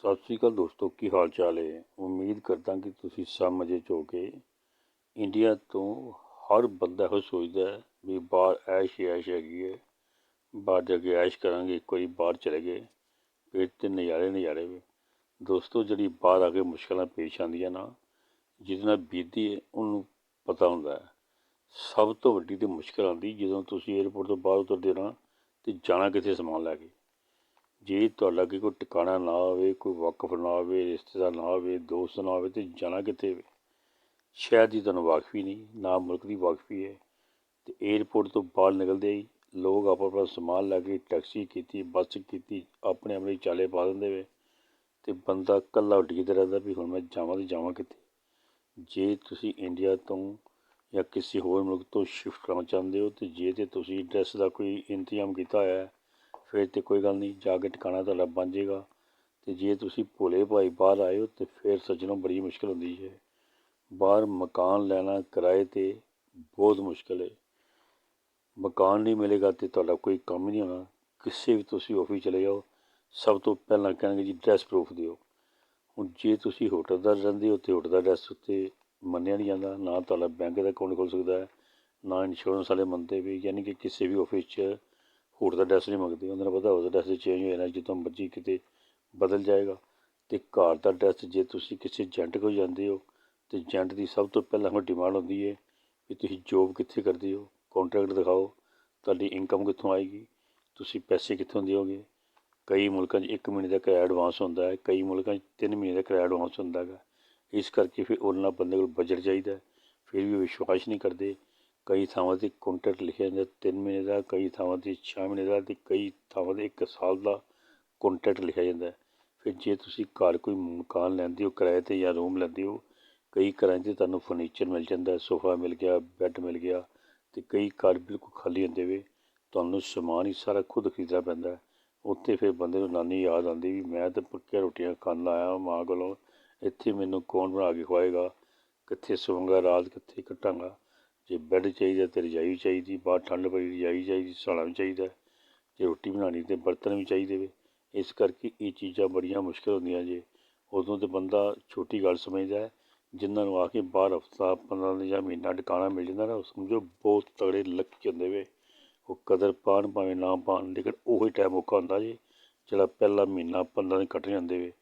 ਸਤਿ ਸ੍ਰੀ ਅਕਾਲ ਦੋਸਤੋ, ਕੀ ਹਾਲ ਚਾਲ ਹੈ? ਉਮੀਦ ਕਰਦਾ ਕਿ ਤੁਸੀਂ ਸਭ ਮਜ਼ੇ 'ਚ ਹੋ ਕੇ ਇੰਡੀਆ ਤੋਂ ਹਰ ਬੰਦਾ ਇਹੋ ਸੋਚਦਾ ਹੈ ਵੀ ਬਾਹਰ ਐਸ਼ ਐਸ਼ ਹੈਗੀ ਹੈ। ਬਾਹਰ ਜਾ ਕੇ ਐਸ਼ ਕਰਾਂਗੇ, ਇੱਕ ਵਾਰੀ ਬਾਹਰ ਚਲੇ ਗਏ। ਫਿਰ ਤੇ ਨਜ਼ਾਰੇ ਨਜ਼ਾਰੇ ਵੇ। ਦੋਸਤੋ, ਜਿਹੜੀ ਬਾਹਰ ਆ ਕੇ ਮੁਸ਼ਕਲਾਂ ਪੇਸ਼ ਆਉਂਦੀਆਂ ਨਾ, ਜਿਹਦੇ ਨਾਲ ਬੀਤੀ ਹੈ, ਉਹਨੂੰ ਪਤਾ ਹੁੰਦਾ ਹੈ। ਸਭ ਤੋਂ ਵੱਡੀ ਤੇ ਮੁਸ਼ਕਲ ਆਉਂਦੀ ਜਦੋਂ ਤੁਸੀਂ 에어ਪੋਰਟ ਤੋਂ ਬਾਹਰ ਉਤਰਦੇ ਹੋ ਨਾ, ਤੇ ਜਾਣਾ ਕਿੱਥੇ ਸਮਾਨ ਲੈ ਕੇ? ਜੇ ਤੁਹਾਡਾ ਅੱਗੇ ਕੋਈ ਟਿਕਾਣਾ ਨਾ ਹੋਵੇ ਕੋਈ ਵਕਫ ਨਾ ਹੋਵੇ ਰਿਸ਼ਤੇਦਾਰ ਨਾ ਹੋਵੇ ਦੋਸਤ ਨਾ ਹੋਵੇ ਤੇ ਜਾਣਾ ਕਿੱਥੇ ਵੇ? ਸ਼ਹਿਰ ਦੀ ਤੁਹਾਨੂੰ ਵਾਕਫੀ ਨਹੀਂ, ਨਾ ਮੁਲਕ ਦੀ ਵਾਕਫੀ ਹੈ। ਤੇ 에어ਪੋਰਟ ਤੋਂ ਬਾਹਰ ਨਿਕਲਦੇ ਹੀ ਲੋਕ ਆਪਣਾ ਆਪਣਾ ਸਮਾਨ ਲੈ ਕੇ ਟੈਕਸੀ ਕੀਤੀ, ਬੱਸ ਕੀਤੀ, ਆਪਣੇ ਆਪਣੇ ਚਾਲੇ ਪਾ ਦਿੰਦੇ ਵੇ। ਤੇ ਬੰਦਾ ਇਕੱਲਾ ਉਡੀਕਦਾ ਰਹਿੰਦਾ ਵੀ ਹੁਣ ਮੈਂ ਜਾਵਾਂ ਤੇ ਜਾਵਾਂ ਕਿੱਥੇ? ਜੇ ਤੁਸੀਂ ਇੰਡੀਆ ਤੋਂ ਜਾਂ ਕਿਸੇ ਹੋਰ ਮੁਲਕ ਤੋਂ ਸ਼ਿਫਟ ਕਰਨਾ ਚਾਹੁੰਦੇ ਹੋ ਤੇ ਜੇ ਤੇ ਤੁਸੀਂ ਡਰੈਸ ਦਾ ਕੋਈ ਇੰਤਜ਼ਾਮ ਕੀਤਾ ਹੋਇਆ ਹੈ ਫਿਰ ਤੇ ਕੋਈ ਗੱਲ ਨਹੀਂ, ਜਾ ਕੇ ਟਿਕਾਣਾ ਤੁਹਾਡਾ ਬਣ ਜਾਏਗਾ। ਤੇ ਜੇ ਤੁਸੀਂ ਭੋਲੇ ਭਾਈ ਬਾਹਰ ਆਏ ਹੋ ਤੇ ਫਿਰ ਸੱਜਣੋਂ ਬੜੀ ਮੁਸ਼ਕਲ ਹੁੰਦੀ ਹੈ ਬਾਹਰ ਮਕਾਨ ਲੈਣਾ ਕਿਰਾਏ ਤੇ ਬਹੁਤ ਮੁਸ਼ਕਲ ਹੈ ਮਕਾਨ ਨਹੀਂ ਮਿਲੇਗਾ ਤੇ ਤੁਹਾਡਾ ਕੋਈ ਕੰਮ ਨਹੀਂ ਹੋਣਾ। ਕਿਸੇ ਵੀ ਤੁਸੀਂ ਆਫਿਸ ਚਲੇ ਜਾਓ, ਸਭ ਤੋਂ ਪਹਿਲਾਂ ਕਹਿਣਗੇ ਜੀ ਡਰੈਸ ਪ੍ਰੂਫ ਦਿਓ। ਹੁਣ ਜੇ ਤੁਸੀਂ ਹੋਟਲ ਦਾ ਰਹਿੰਦੇ ਹੋ ਤੇ ਹੋਟਲ ਦਾ ਐਡਰੈਸ ਉੱਤੇ ਮੰਨਿਆ ਨਹੀਂ ਜਾਂਦਾ, ਨਾ ਤੁਹਾਡਾ ਬੈਂਕ ਦਾ ਅਕਾਊਂਟ ਖੁੱਲ ਸਕਦਾ ਹੈ, ਨਾ ਇੰਸ਼ੋਰੈਂਸ ਵਾਲੇ ਮੰਨਦੇ ਵੀ, ਯਾਨੀ ਕਿ ਕਿਸੇ ਵੀ ਆਫਿਸ 'ਚ ਹੋਟਲ ਦਾ ਐਡਰੈਸ ਨਹੀਂ ਮੰਗਦੇ, ਉਹਨਾਂ ਨੂੰ ਪਤਾ ਹੋਟਲ ਦਾ ਐਡਰੈਸ ਚੇਂਜ ਹੋ ਜਾਣਾ ਜਿੱਦੋਂ ਮਰਜ਼ੀ ਕਿਤੇ ਬਦਲ ਜਾਏਗਾ। ਤੇ ਘਰ ਦਾ ਐਡਰੈਸ ਜੇ ਤੁਸੀਂ ਕਿਸੇ ਏਜੰਟ ਕੋਲ ਜਾਂਦੇ ਹੋ, ਤੇ ਏਜੰਟ ਦੀ ਸਭ ਤੋਂ ਪਹਿਲਾਂ ਉਹ ਡਿਮਾਂਡ ਹੁੰਦੀ ਹੈ ਕਿ ਤੁਸੀਂ ਜੋਬ ਕਿੱਥੇ ਕਰਦੇ ਹੋ ਕੰਟਰੈਕਟ ਦਿਖਾਓ, ਤੁਹਾਡੀ ਇਨਕਮ ਕਿੱਥੋਂ ਆਏਗੀ, ਤੁਸੀਂ ਪੈਸੇ ਕਿੱਥੋਂ ਦਿਓਗੇ। ਕਈ ਮੁਲਕਾਂ 'ਚ ਇੱਕ ਮਹੀਨੇ ਦਾ ਕਿਰਾਇਆ ਐਡਵਾਂਸ ਹੁੰਦਾ ਹੈ, ਕਈ ਮੁਲਕਾਂ 'ਚ ਤਿੰਨ ਮਹੀਨੇ ਦਾ ਕਿਰਾਇਆ ਐਡਵਾਂਸ ਹੁੰਦਾ ਹੈਗਾ। ਇਸ ਕਰਕੇ ਫਿਰ ਉਹਨਾਂ ਬੰਦੇ ਕੋਲ ਬਜਟ ਚਾਹੀਦਾ ਫਿਰ ਵੀ ਵਿਸ਼ਵਾਸ ਨਹੀਂ ਕਰਦੇ। ਕਈ ਥਾਵਾਂ 'ਤੇ ਕੰਟਰੈਕਟ ਲਿਖਿਆ ਜਾਂਦਾ, ਤਿੰਨ ਮਹੀਨੇ ਦਾ, ਕਈ ਥਾਵਾਂ 'ਤੇ ਛੇ ਮਹੀਨੇ ਦਾ ਅਤੇ ਕਈ ਥਾਵਾਂ 'ਤੇ ਇੱਕ ਸਾਲ ਦਾ ਕੰਟਰੈਕਟ ਲਿਖਿਆ ਜਾਂਦਾ ਫਿਰ ਜੇ ਤੁਸੀਂ ਘਰ ਕੋਈ ਮਕਾਨ ਲੈਂਦੇ ਹੋ, ਕਿਰਾਏ 'ਤੇ ਜਾਂ ਰੂਮ ਲੈਂਦੇ ਹੋ, ਕਈ ਘਰਾਂ 'ਚ ਤੁਹਾਨੂੰ ਫਰਨੀਚਰ ਮਿਲ ਜਾਂਦਾ, ਸੋਫਾ ਮਿਲ ਗਿਆ, ਬੈੱਡ ਮਿਲ ਗਿਆ ਅਤੇ ਕਈ ਘਰ ਬਿਲਕੁਲ ਖਾਲੀ ਹੁੰਦੇ ਵੇ, ਤੁਹਾਨੂੰ ਸਮਾਨ ਹੀ ਸਾਰਾ ਖੁਦ ਖਰੀਦਣਾ ਪੈਂਦਾ ਉੱਥੇ ਫਿਰ ਬੰਦੇ ਨੂੰ ਨਾਨੀ ਯਾਦ ਆਉਂਦੀ ਵੀ ਮੈਂ ਤਾਂ ਪੱਕੀਆਂ ਰੋਟੀਆਂ ਖਾਣ ਆਇਆ ਮਾਂ ਕੋਲੋਂ, ਇੱਥੇ ਮੈਨੂੰ ਕੌਣ ਬਣਾ ਕੇ ਖਵਾਏਗਾ, ਕਿੱਥੇ ਸੌਂਗਾ, ਰਾਤ ਕਿੱਥੇ ਕੱਟਾਂਗਾ ਜੇ ਬੈੱਡ ਚਾਹੀਦਾ ਤੇ ਰਜਾਈ ਚਾਹੀਦੀ, ਬਾਹਰ ਠੰਡ ਪਈ ਰਜਾਈ ਚਾਹੀਦੀ, ਸਾਲਾ ਵੀ ਚਾਹੀਦਾ ਜੇ ਰੋਟੀ ਬਣਾਉਣੀ ਤੇ ਬਰਤਨ ਵੀ ਚਾਹੀਦੇ ਵੇ, ਇਸ ਕਰਕੇ ਇਹ ਚੀਜ਼ਾਂ ਬੜੀਆਂ ਮੁਸ਼ਕਲ ਹੁੰਦੀਆਂ ਜੇ। ਉਦੋਂ ਤੇ ਬੰਦਾ ਛੋਟੀ ਗੱਲ ਸਮਝਦਾ ਹੈ, ਜਿਨ੍ਹਾਂ ਨੂੰ ਆ ਕੇ ਬਾਹਰ ਹਫਤਾ ਪੰਦਰਾਂ ਦਿਨ ਜਾਂ ਮਹੀਨਾ ਟਿਕਾਣਾ ਮਿਲ ਜਾਂਦਾ ਨਾ, ਉਹ ਸਮਝੋ ਬਹੁਤ ਤਗੜੇ ਲੱਕੀ ਹੁੰਦੇ ਵੇ। ਉਹ ਕਦਰ ਪਾਣ ਭਾਵੇਂ ਨਾ ਪਾਣ ਲੇਕਿਨ ਉਹੀ ਟਾਈਮ ਔਖਾ ਹੁੰਦਾ ਜੀ, ਜਿਹੜਾ ਪਹਿਲਾ ਮਹੀਨਾ ਪੰਦਰਾਂ ਦਿਨ ਕੱਟ ਜਾਂਦੇ ਵੇ।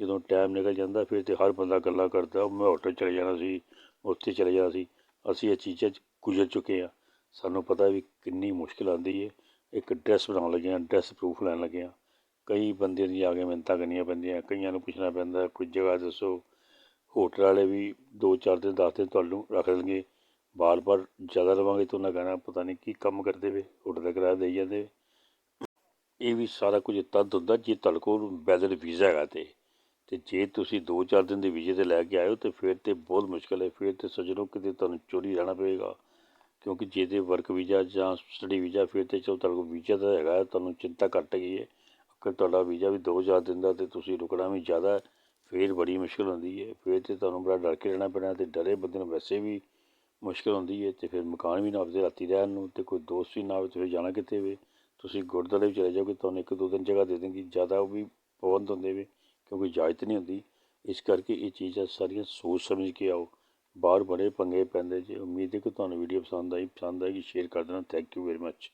ਜਦੋਂ ਟਾਈਮ ਨਿਕਲ ਜਾਂਦਾ, ਫਿਰ ਤੇ ਹਰ ਬੰਦਾ ਗੱਲਾਂ ਕਰਦਾ ਮੈਂ ਹੋਟਲ ਚਲੇ ਜਾਣਾ ਸੀ, ਉੱਥੇ ਚਲੇ ਜਾਣਾ ਸੀ। ਅਸੀਂ ਇਹ ਚੀਜ਼ਾਂ 'ਚ ਗੁਜ਼ਰ ਚੁੱਕੇ ਹਾਂ। ਸਾਨੂੰ ਪਤਾ ਵੀ ਕਿੰਨੀ ਮੁਸ਼ਕਿਲ ਆਉਂਦੀ ਹੈ ਇੱਕ ਡਰੈਸ ਬਣਾਉਣ ਲੱਗੇ ਹਾਂ, ਡਰੈਸ ਪਰੂਫ ਲੈਣ ਲੱਗੇ ਹਾਂ। ਕਈ ਬੰਦੇ ਦੀ ਆ ਕੇ ਮਿਹਨਤਾਂ ਕਰਨੀਆਂ ਪੈਂਦੀਆਂ, ਕਈਆਂ ਨੂੰ ਪੁੱਛਣਾ ਪੈਂਦਾ, ਕੋਈ ਜਗ੍ਹਾ ਦੱਸੋ। ਹੋਟਲ ਵਾਲੇ ਵੀ ਦੋ ਚਾਰ ਦਿਨ, ਦਸ ਦਿਨ ਤੁਹਾਨੂੰ ਰੱਖ ਦੇਣਗੇ। ਬਾਰ ਬਾਰ ਜ਼ਿਆਦਾ ਰਵਾਂਗੇ ਤਾਂ ਉਹਨਾਂ ਕਹਿਣਾ, ਪਤਾ ਨਹੀਂ ਕੀ ਕੰਮ ਕਰਦੇ ਵੇ ਹੋਟਲ ਦਾ ਕਿਰਾਇਆ ਦੇਈ ਜਾਂਦੇ। ਇਹ ਵੀ ਸਾਰਾ ਕੁਝ ਤਦ ਹੁੰਦਾ ਜੇ ਤੁਹਾਡੇ ਕੋਲ ਵੈਦਰ ਵੀਜ਼ਾ ਹੈਗਾ ਤੇ। ਤੇ ਜੇ ਤੁਸੀਂ 2-4 ਦਿਨ ਦੇ ਵੀਜ਼ੇ ਤੇ ਲੈ ਕੇ ਆਇਓ ਹੋ ਤੇ ਫਿਰ ਤੇ ਬਹੁਤ ਮੁਸ਼ਕਲ ਹੈ, ਫਿਰ ਤੇ ਸੱਜਣੋ ਕਿਤੇ ਤੁਹਾਨੂੰ ਚੋਰੀ ਰਹਿਣਾ ਪਵੇਗਾ। ਕਿਉਂਕਿ ਜੇ ਤੇ ਵਰਕ ਵੀਜ਼ਾ ਜਾਂ ਸਟੱਡੀ ਵੀਜ਼ਾ, ਫਿਰ ਤੇ ਚਲੋ ਤੁਹਾਡੇ ਕੋਲ ਵੀਜ਼ਾ ਤਾਂ ਹੈਗਾ, ਤੁਹਾਨੂੰ ਚਿੰਤਾ ਘੱਟ ਗਈ ਹੈ। ਅਗਰ ਤੁਹਾਡਾ ਵੀਜ਼ਾ ਵੀ 2-4 ਦਿਨ ਦਾ ਤੇ ਤੁਸੀਂ ਰੁਕਣਾ ਵੀ ਜ਼ਿਆਦਾ ਫਿਰ ਬੜੀ ਮੁਸ਼ਕਲ ਹੁੰਦੀ ਹੈ। ਫਿਰ ਤੇ ਤੁਹਾਨੂੰ ਬੜਾ ਡਰ ਕੇ ਰਹਿਣਾ ਪੈਣਾ ਤੇ ਡਰੇ ਬੰਦੇ ਨੂੰ ਵੈਸੇ ਵੀ ਮੁਸ਼ਕਲ ਹੁੰਦੀ ਹੈ ਤੇ ਫਿਰ ਮਕਾਨ ਵੀ ਨਾ ਆਪਦੇ ਰਾਤੀ ਰਹਿਣ ਨੂੰ ਤੇ ਕੋਈ ਦੋਸਤ ਵੀ ਨਾ ਹੋਵੇ ਤੁਸੀਂ ਜਾਣਾ ਕਿਤੇ ਵੇ? ਤੁਸੀਂ ਗੁਰਦੁਆਰੇ ਵੀ ਚਲੇ ਜਾਓਗੇ, ਤੁਹਾਨੂੰ ਇੱਕ ਦੋ ਦਿਨ ਜਗ੍ਹਾ ਦੇ ਦੇਣਗੇ, ਜ਼ਿਆਦਾ ਉਹ ਵੀ ਪਾਬੰਦ ਹੁੰਦੇ ਵੇ। ਕਿਉਂਕਿ ਇਜਾਜ਼ਤ ਨਹੀਂ ਹੁੰਦੀ। ਇਸ ਕਰਕੇ ਇਹ ਚੀਜ਼ਾਂ ਸਾਰੀਆਂ ਸੋਚ ਸਮਝ ਕੇ ਆਓ। ਬਾਹਰ ਬੜੇ ਪੰਗੇ ਪੈਂਦੇ। ਜੇ ਉਮੀਦ ਹੈ ਕਿ ਤੁਹਾਨੂੰ ਵੀਡੀਓ ਪਸੰਦ ਆਈ ਪਸੰਦ ਆਈ ਕਿ ਸ਼ੇਅਰ ਕਰ ਦੇਣਾ। Thank you very much